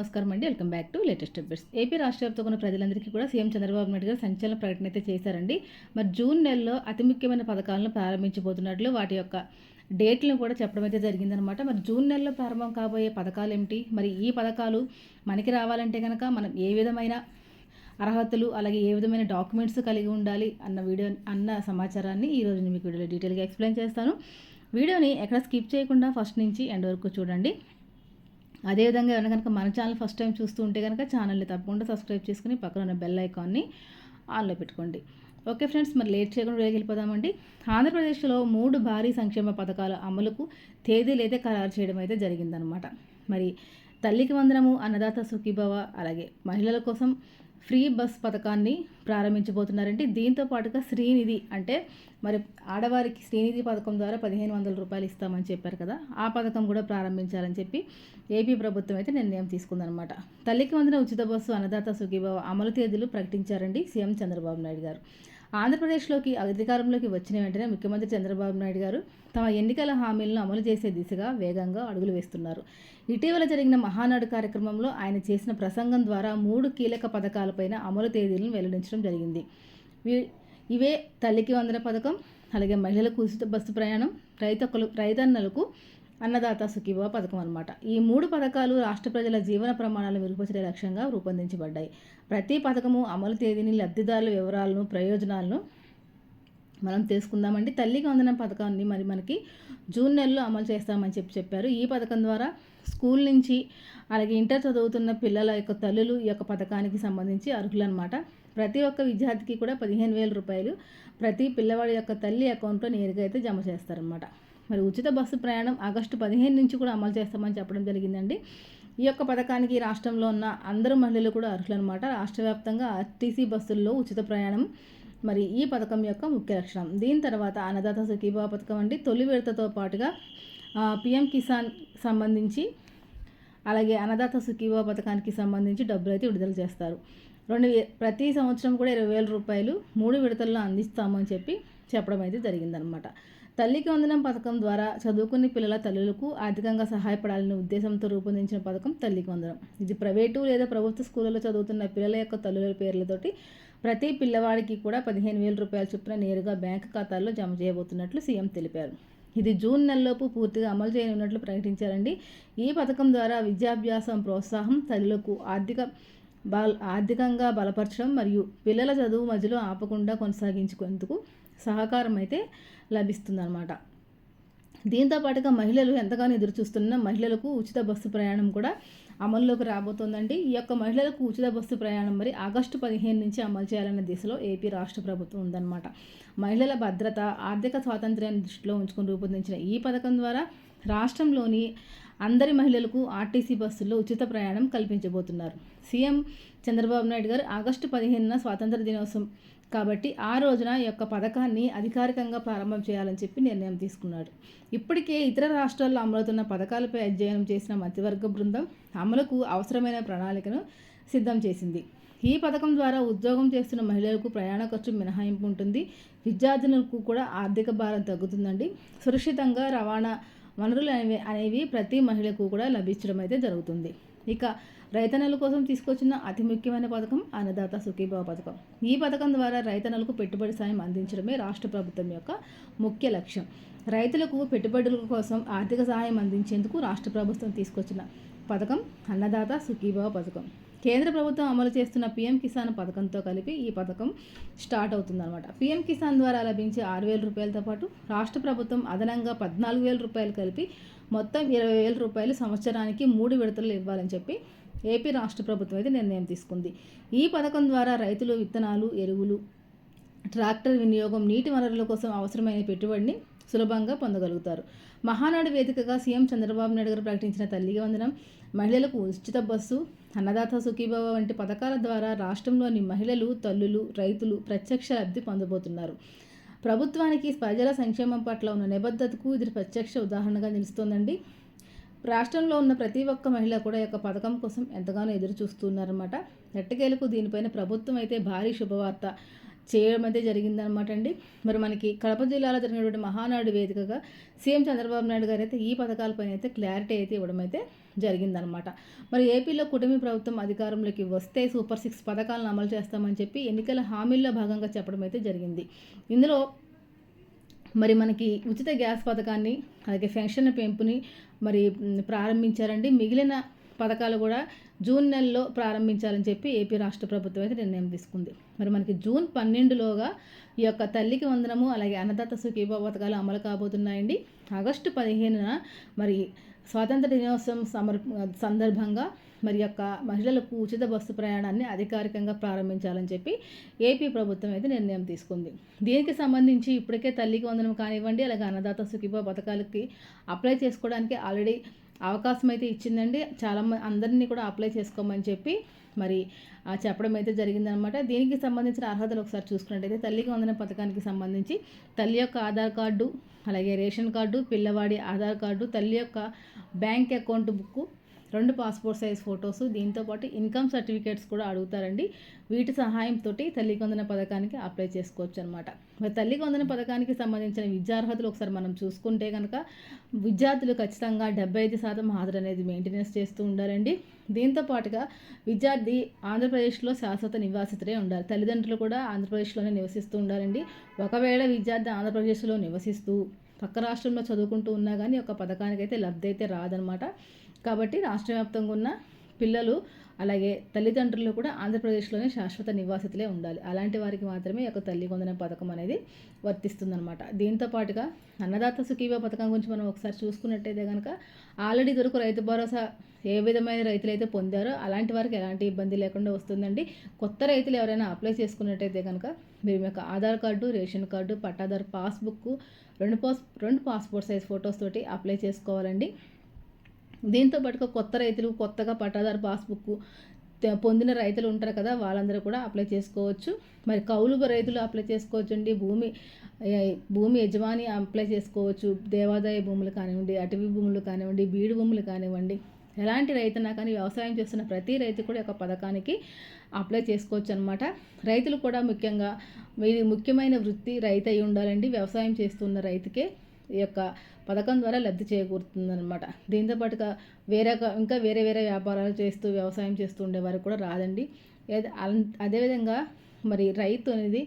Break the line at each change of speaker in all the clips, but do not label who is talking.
నమస్కారం అండి. Welcome back to latest updates. AP రాష్ట్ర వ్యాప్తంగా ఉన్న ప్రజలందరికీ కూడా సీఎం చంద్రబాబు నాయుడు గారు సంచలన ప్రకటన అయితే చేశారండి. మరి జూన్ నెలలో అతి ముఖ్యమైన పథకాలను ప్రారంభించబోతున్నట్లు వాటి యొక్క డేట్లను కూడా చెప్పడం అయితే జరిగిందనమాట మరి జూన్ నెలలో ప్రారంభం కాబోయే పథకాలు ఏమిటి? మరి ఈ పథకాలు మనకి రావాలంటే కనుక మనం ఏ విధమైన అర్హతలు అలాగే ఏ విధమైన డాక్యుమెంట్స్ కలిగి ఉండాలి అన్న వీడియో అన్న సమాచారాన్ని ఈరోజు నేను మీకు వీడియోలో డీటెయిల్గా ఎక్స్ప్లెయిన్ చేస్తాను. వీడియోని ఎక్కడ స్కిప్ చేయకుండా ఫస్ట్ నుంచి ఎండ్ వరకు చూడండి. అదేవిధంగా ఏమైనా కనుక మన ఛానల్ ఫస్ట్ టైం చూస్తూ ఉంటే కనుక ఛానల్ని తప్పకుండా సబ్స్క్రైబ్ చేసుకుని పక్కన ఉన్న బెల్ ఐకాన్ని ఆన్లో పెట్టుకోండి. ఓకే ఫ్రెండ్స్ మరి లేట్ చేయకుండా వీడియోకి వెళ్ళిపోదామండి. ఆంధ్రప్రదేశ్లో మూడు భారీ సంక్షేమ పథకాల అమలుకు తేదీలైతే ఖరారు చేయడం అయితే జరిగిందనమాట మరి తల్లికి వందనము అన్నదాత సుఖీభవ అలాగే మహిళల కోసం ఫ్రీ బస్ పథకాన్ని ప్రారంభించబోతున్నారండి. దీంతో పాటుగా శ్రీనిధి అంటే మరి ఆడవారికి శ్రీనిధి పథకం ద్వారా పదిహేను వందల రూపాయలు ఇస్తామని చెప్పారు కదా. ఆ పథకం కూడా ప్రారంభించాలని చెప్పి ఏపీ ప్రభుత్వం అయితే నిర్ణయం తీసుకుందనమాట తల్లికి వందన ఉచిత బస్సు అన్నదాత సుఖీభావ అమలు తేదీలు ప్రకటించారండి సీఎం చంద్రబాబు నాయుడు గారు. ఆంధ్రప్రదేశ్లోకి అధికారంలోకి వచ్చిన వెంటనే ముఖ్యమంత్రి చంద్రబాబు నాయుడు గారు తమ ఎన్నికల హామీలను అమలు చేసే దిశగా వేగంగా అడుగులు వేస్తున్నారు. ఇటీవల జరిగిన మహానాడు కార్యక్రమంలో ఆయన చేసిన ప్రసంగం ద్వారా మూడు కీలక పథకాలపైన అమలు తేదీలను వెల్లడించడం జరిగింది. ఇవే తల్లికి వందన పథకం అలాగే మహిళలకు ఉచిత బస్సు ప్రయాణం రైతకులు రైతన్నలకు అన్నదాత సుఖీభవ పథకం అనమాట ఈ మూడు పథకాలు రాష్ట్ర ప్రజల జీవన ప్రమాణాలు మెరుగుపరిచే లక్ష్యంగా రూపొందించబడ్డాయి. ప్రతి పథకము అమలు తేదీని లబ్ధిదారుల వివరాలను ప్రయోజనాలను మనం తెలుసుకుందామండి. తల్లికి వందనం పథకాన్ని మరి మనకి జూన్ నెలలో అమలు చేస్తామని చెప్పి చెప్పారు. ఈ పథకం ద్వారా స్కూల్ నుంచి అలాగే ఇంటర్ చదువుతున్న పిల్లల యొక్క తల్లులు ఈ యొక్క పథకానికి సంబంధించి అర్హులన్నమాట. ప్రతి ఒక్క విద్యార్థికి కూడా పదిహేను వేల రూపాయలు ప్రతి పిల్లవాడి యొక్క తల్లి అకౌంట్లో నేరుగా అయితే జమ చేస్తారనమాట మరి ఉచిత బస్సు ప్రయాణం ఆగస్టు పదిహేను నుంచి కూడా అమలు చేస్తామని చెప్పడం జరిగిందండి. ఈ యొక్క పథకానికి రాష్ట్రంలో ఉన్న అందరు మహిళలు కూడా అర్హులనమాట రాష్ట్ర వ్యాప్తంగా ఆర్టీసీ బస్సుల్లో ఉచిత ప్రయాణం మరి ఈ పథకం యొక్క ముఖ్య లక్షణం. దీని తర్వాత అన్నదాత సుఖీభావ పథకం అండి. తొలి విడతతో పాటుగా పిఎం కిసాన్ సంబంధించి అలాగే అన్నదాత సుఖీభావ పథకానికి సంబంధించి డబ్బులు అయితే విడుదల చేస్తారు. రెండు ప్రతి సంవత్సరం కూడా ఇరవై వేల రూపాయలు మూడు విడతల్లో అందిస్తామని చెప్పి చెప్పడం అయితే జరిగిందనమాట. తల్లికి వందనం పథకం ద్వారా చదువుకునే పిల్లల తల్లులకు ఆర్థికంగా సహాయపడాలనే ఉద్దేశంతో రూపొందించిన పథకం తల్లికి వందనం. ఇది ప్రైవేటు లేదా ప్రభుత్వ స్కూళ్ళలో చదువుతున్న పిల్లల యొక్క తల్లుల పేర్లతోటి ప్రతి పిల్లవాడికి కూడా పదిహేను వేల రూపాయల చొప్పున నేరుగా బ్యాంకు ఖాతాల్లో జమ చేయబోతున్నట్లు సీఎం తెలిపారు. ఇది జూన్ నెలలోపు పూర్తిగా అమలు చేయనున్నట్లు ప్రకటించారండి. ఈ పథకం ద్వారా విద్యాభ్యాసం ప్రోత్సాహం తల్లులకు ఆర్థిక బల ఆర్థికంగా బలపరచడం మరియు పిల్లల చదువు మధ్యలో ఆపకుండా కొనసాగించుకునేందుకు సహకారం అయితే లభిస్తుందన్నమాట. దీంతో పాటుగా మహిళలు ఎంతగానో ఎదురు చూస్తున్న మహిళలకు ఉచిత బస్సు ప్రయాణం కూడా అమల్లోకి రాబోతోందండి. ఈ యొక్క మహిళలకు ఉచిత బస్సు ప్రయాణం మరి ఆగస్టు పదిహేను నుంచి అమలు చేయాలన్న దిశలో ఏపీ రాష్ట్ర ప్రభుత్వం ఉందన్నమాట. మహిళల భద్రత ఆర్థిక స్వాతంత్ర్యాన్ని దృష్టిలో ఉంచుకొని రూపొందించిన ఈ పథకం ద్వారా రాష్ట్రంలోని అందరి మహిళలకు ఆర్టీసీ బస్సుల్లో ఉచిత ప్రయాణం కల్పించబోతున్నారు. సీఎం చంద్రబాబు నాయుడు గారు ఆగస్టు పదిహేనున స్వాతంత్ర దినోత్సవం. కాబట్టి ఆ రోజున ఈ యొక్క పథకాన్ని అధికారికంగా ప్రారంభం చేయాలని చెప్పి నిర్ణయం తీసుకున్నాడు. ఇప్పటికే ఇతర రాష్ట్రాల్లో అమలవుతున్న పథకాలపై అధ్యయనం చేసిన మధ్యవర్గ బృందం అమలుకు అవసరమైన ప్రణాళికను సిద్ధం చేసింది. ఈ పథకం ద్వారా ఉద్యోగం చేస్తున్న మహిళలకు ప్రయాణ ఖర్చు మినహాయింపు ఉంటుంది. విద్యార్థులకు కూడా ఆర్థిక భారం తగ్గుతుందండి. సురక్షితంగా రవాణా వనరులు అనేవి అనేవి ప్రతి మహిళకు కూడా లభించడం అయితే జరుగుతుంది. ఇక రైతన్నల కోసం తీసుకొచ్చిన అతి ముఖ్యమైన పథకం అన్నదాత సుఖీభావ పథకం. ఈ పథకం ద్వారా రైతన్నలకు పెట్టుబడి సాయం అందించడమే రాష్ట్ర ప్రభుత్వం యొక్క ముఖ్య లక్ష్యం. రైతులకు పెట్టుబడుల కోసం ఆర్థిక సహాయం అందించేందుకు రాష్ట్ర ప్రభుత్వం తీసుకొచ్చిన పథకం అన్నదాత సుఖీభావ పథకం. కేంద్ర ప్రభుత్వం అమలు చేస్తున్న పీఎం కిసాన్ పథకంతో కలిపి ఈ పథకం స్టార్ట్ అవుతుందన్నమాట. పీఎం కిసాన్ ద్వారా లభించే ఆరు వేల రూపాయలతో పాటు రాష్ట్ర ప్రభుత్వం అదనంగా పద్నాలుగు వేల రూపాయలు కలిపి మొత్తం ఇరవై వేల రూపాయలు సంవత్సరానికి మూడు విడతలు ఇవ్వాలని చెప్పి ఏపీ రాష్ట్ర ప్రభుత్వం అయితే నిర్ణయం తీసుకుంది. ఈ పథకం ద్వారా రైతులు విత్తనాలు ఎరువులు ట్రాక్టర్ వినియోగం నీటి వనరుల కోసం అవసరమైన పెట్టుబడిని సులభంగా పొందగలుగుతారు. మహానాడు వేదికగా సీఎం చంద్రబాబు నాయుడు గారు ప్రకటించిన తల్లిగా వందనం మహిళలకు ఉచిత బస్సు అన్నదాత సుఖీభవ వంటి పథకాల ద్వారా రాష్ట్రంలోని మహిళలు తల్లులు రైతులు ప్రత్యక్ష లబ్ధి పొందబోతున్నారు. ప్రభుత్వానికి ప్రజల సంక్షేమం పట్ల ఉన్న నిబద్ధతకు ఇది ప్రత్యక్ష ఉదాహరణగా నిలుస్తోందండి. రాష్ట్రంలో ఉన్న ప్రతి ఒక్క మహిళ కూడా యొక్క పథకం కోసం ఎంతగానో ఎదురు చూస్తున్నారన్నమాట. ఎట్టకేలకు దీనిపైన ప్రభుత్వం అయితే భారీ శుభవార్త చేయడం అయితే జరిగిందనమాట అండి. మరి మనకి కడప జిల్లాలో జరిగినటువంటి మహానాడు వేదికగా సీఎం చంద్రబాబు నాయుడు గారు అయితే ఈ పథకాలపైన అయితే క్లారిటీ అయితే ఇవ్వడం అయితే జరిగిందనమాట మరి ఏపీలో కుటుంబ ప్రభుత్వం అధికారంలోకి వస్తే సూపర్ సిక్స్ పథకాలను అమలు చేస్తామని చెప్పి ఎన్నికల హామీల్లో భాగంగా చెప్పడం అయితే జరిగింది. ఇందులో మరి మనకి ఉచిత గ్యాస్ పథకాన్ని అలాగే పెన్షన్ పెంపుని మరి ప్రారంభించారండి. మిగిలిన పథకాలు కూడా జూన్ నెలలో ప్రారంభించాలని చెప్పి ఏపీ రాష్ట్ర ప్రభుత్వం అయితే నిర్ణయం తీసుకుంది. మరి మనకి జూన్ పన్నెండులోగా ఈ యొక్క తల్లికి వందనము అలాగే అన్నదాత సుఖీభ పథకాలు అమలు కాబోతున్నాయండి. ఆగస్టు పదిహేనున మరి స్వాతంత్ర దినోత్సవం సమర్ సందర్భంగా మరి యొక్క మహిళలకు ఉచిత బస్సు ప్రయాణాన్ని అధికారికంగా ప్రారంభించాలని చెప్పి ఏపీ ప్రభుత్వం అయితే నిర్ణయం తీసుకుంది. దీనికి సంబంధించి ఇప్పటికే తల్లికి వందనం కానివ్వండి అలాగే అన్నదాత సుఖీభ పథకాలకి అప్లై చేసుకోవడానికి ఆల్రెడీ అవకాశం అయితే ఇచ్చిందండి చాలామంది అందరినీ కూడా అప్లై చేసుకోమని చెప్పి మరి చెప్పడం అయితే జరిగిందనమాట. దీనికి సంబంధించిన అర్హతలు ఒకసారి చూసుకున్నట్టయితే తల్లికి వందన పథకానికి సంబంధించి తల్లి యొక్క ఆధార్ కార్డు అలాగే రేషన్ కార్డు పిల్లవాడి ఆధార్ కార్డు తల్లి యొక్క బ్యాంక్ అకౌంట్ బుక్ రెండు పాస్పోర్ట్ సైజ్ ఫొటోస్ దీంతోపాటు ఇన్కమ్ సర్టిఫికేట్స్ కూడా అడుగుతారండి. వీటి సహాయంతో తల్లి కొందన పథకానికి అప్లై చేసుకోవచ్చు అనమాట మరి తల్లి కొందన పథకానికి సంబంధించిన విద్యార్హతలు ఒకసారి మనం చూసుకుంటే కనుక విద్యార్థులు ఖచ్చితంగా డెబ్బై ఐదు శాతం హాజరు అనేది మెయింటెనెన్స్ చేస్తూ ఉండాలండి. దీంతో పాటుగా విద్యార్థి ఆంధ్రప్రదేశ్లో శాశ్వత నివాసితులే ఉండాలి. తల్లిదండ్రులు కూడా ఆంధ్రప్రదేశ్లోనే నివసిస్తూ ఉండాలండి. ఒకవేళ విద్యార్థి ఆంధ్రప్రదేశ్లో నివసిస్తూ పక్క రాష్ట్రంలో చదువుకుంటూ ఉన్నా కానీ ఒక పథకానికి అయితే లబ్ధి అయితే రాదనమాట కాబట్టి రాష్ట్ర వ్యాప్తంగా ఉన్న పిల్లలు అలాగే తల్లిదండ్రులు కూడా ఆంధ్రప్రదేశ్లోనే శాశ్వత నివాసితులే ఉండాలి. అలాంటి వారికి మాత్రమే ఒక తల్లి కొందన పథకం అనేది వర్తిస్తుందన్నమాట. దీంతో పాటుగా అన్నదాత సుఖీవ పథకం గురించి మనం ఒకసారి చూసుకున్నట్టయితే కనుక ఆల్రెడీ దొరకు రైతు భరోసా ఏ విధమైన రైతులు అయితే పొందారో అలాంటి వారికి ఎలాంటి ఇబ్బంది లేకుండా వస్తుందండి. కొత్త రైతులు ఎవరైనా అప్లై చేసుకున్నట్టయితే కనుక మీరు యొక్క ఆధార్ కార్డు రేషన్ కార్డు పట్టాదారు పాస్బుక్ రెండు పాస్ రెండు పాస్పోర్ట్ సైజ్ ఫొటోస్ తోటి అప్లై చేసుకోవాలండి. దీంతో పాటుగా కొత్త రైతులు కొత్తగా పట్టాదారు పాస్బుక్ పొందిన రైతులు ఉంటారు కదా వాళ్ళందరూ కూడా అప్లై చేసుకోవచ్చు. మరి కౌలు రైతులు అప్లై చేసుకోవచ్చు అండి భూమి భూమి యజమాని అప్లై చేసుకోవచ్చు. దేవాదాయ భూములు కానివ్వండి అటవీ భూములు కానివ్వండి బీడు భూములు కానివ్వండి. ఎలాంటి రైతున్నా కానీ వ్యవసాయం చేస్తున్న ప్రతి రైతు కూడా ఒక పథకానికి అప్లై చేసుకోవచ్చు అనమాట రైతులు కూడా ముఖ్యంగా వీరి ముఖ్యమైన వృత్తి రైతు అయి ఉండాలండి వ్యవసాయం చేస్తున్న రైతుకే ఈ యొక్క పథకం ద్వారా లబ్ధి చేకూరుతుందనమాట దీంతో పాటుగా వేరే ఇంకా వేరే వేరే వ్యాపారాలు చేస్తూ వ్యవసాయం చేస్తూ ఉండేవారు కూడా రాదండి. అదేవిధంగా మరి రైతు అనేది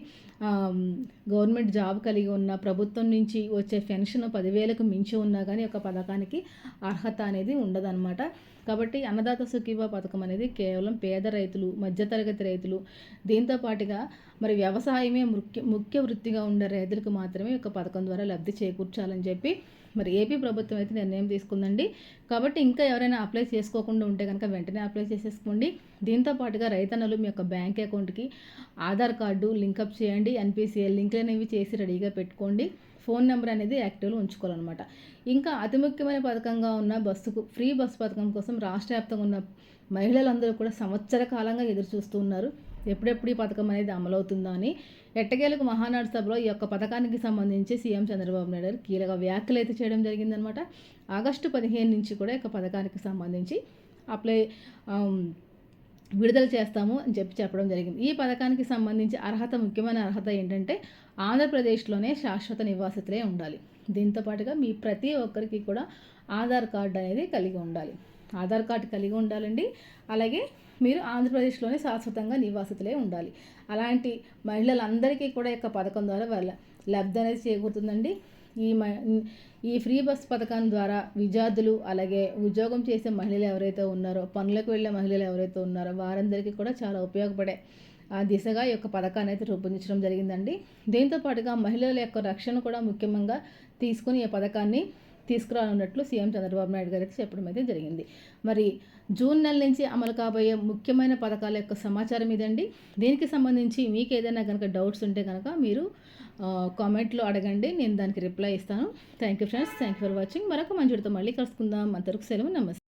గవర్నమెంట్ జాబ్ కలిగి ఉన్న ప్రభుత్వం నుంచి వచ్చే పెన్షన్ పదివేలకు మించి ఉన్నా కానీ ఒక పథకానికి అర్హత అనేది ఉండదన్నమాట. కాబట్టి అన్నదాత సుఖీభా పథకం అనేది కేవలం పేద రైతులు మధ్యతరగతి రైతులు దీంతో పాటుగా మరి వ్యవసాయమే ముఖ్య ముఖ్య వృత్తిగా ఉండే రైతులకు మాత్రమే ఒక పథకం ద్వారా లబ్ధి చేకూర్చాలని చెప్పి మరి ఏపీ ప్రభుత్వం అయితే నిర్ణయం తీసుకుందండి. కాబట్టి ఇంకా ఎవరైనా అప్లై చేసుకోకుండా ఉంటే కనుక వెంటనే అప్లై చేసేసుకోండి. దీంతో పాటుగా రైతన్నలు మీ యొక్క బ్యాంక్ అకౌంట్కి ఆధార్ కార్డు లింకప్ చేయండి. ఎన్పిసిఎల్ లింక్లు అనేవి చేసి రెడీగా పెట్టుకోండి. ఫోన్ నెంబర్ అనేది యాక్టివ్లో ఉంచుకోవాలన్నమాట. ఇంకా అతి ముఖ్యమైన పథకంగా ఉన్న బస్సుకు ఫ్రీ బస్సు పథకం కోసం రాష్ట్ర వ్యాప్తంగా ఉన్న మహిళలందరూ కూడా సంవత్సర కాలంగా ఎదురు చూస్తూ ఉన్నారు. ఎప్పుడెప్పుడు ఈ పథకం అనేది అమలవుతుందా అని ఎట్టకేలకు మహానాడు సభలో ఈ యొక్క పథకానికి సంబంధించి సీఎం చంద్రబాబు నాయుడు గారు కీలక వ్యాఖ్యలు అయితే చేయడం జరిగిందనమాట ఆగస్టు పదిహేను నుంచి కూడా ఈ యొక్క పథకానికి సంబంధించి అప్లై విడుదల చేస్తాము అని చెప్పి చెప్పడం జరిగింది. ఈ పథకానికి సంబంధించి అర్హత ముఖ్యమైన అర్హత ఏంటంటే ఆంధ్రప్రదేశ్లోనే శాశ్వత నివాసితులే ఉండాలి. దీంతో పాటుగా మీ ప్రతి ఒక్కరికి కూడా ఆధార్ కార్డు అనేది కలిగి ఉండాలి. ఆధార్ కార్డు కలిగి ఉండాలండి. అలాగే మీరు ఆంధ్రప్రదేశ్లోనే శాశ్వతంగా నివాసితులే ఉండాలి. అలాంటి మహిళలందరికీ కూడా యొక్క పథకం ద్వారా వాళ్ళ లబ్ధి అనేది చేకూరుతుందండి. ఈ మ ఈ ఫ్రీ బస్ పథకం ద్వారా విద్యార్థులు అలాగే ఉద్యోగం చేసే మహిళలు ఎవరైతే ఉన్నారో పనులకు వెళ్ళే మహిళలు ఎవరైతే ఉన్నారో వారందరికీ కూడా చాలా ఉపయోగపడే ఆ దిశగా ఈ యొక్క పథకాన్ని అయితే రూపొందించడం జరిగిందండి. దీంతో పాటుగా మహిళల యొక్క రక్షణ కూడా ముఖ్యంగా తీసుకుని ఈ పథకాన్ని తీసుకురానున్నట్లు సీఎం చంద్రబాబు నాయుడు గారు అయితే చెప్పడం అయితే జరిగింది. మరి జూన్ నెల నుంచి అమలు కాబోయే ముఖ్యమైన పథకాల యొక్క సమాచారం ఇదండి. దీనికి సంబంధించి మీకు ఏదైనా కనుక డౌట్స్ ఉంటే కనుక మీరు కామెంట్లో అడగండి నేను దానికి రిప్లై ఇస్తాను. Thank you friends thank you for watching మరొక మంచితో మళ్ళీ కలుసుకుందాం. అంతవరకు సెలవు నమస్తే.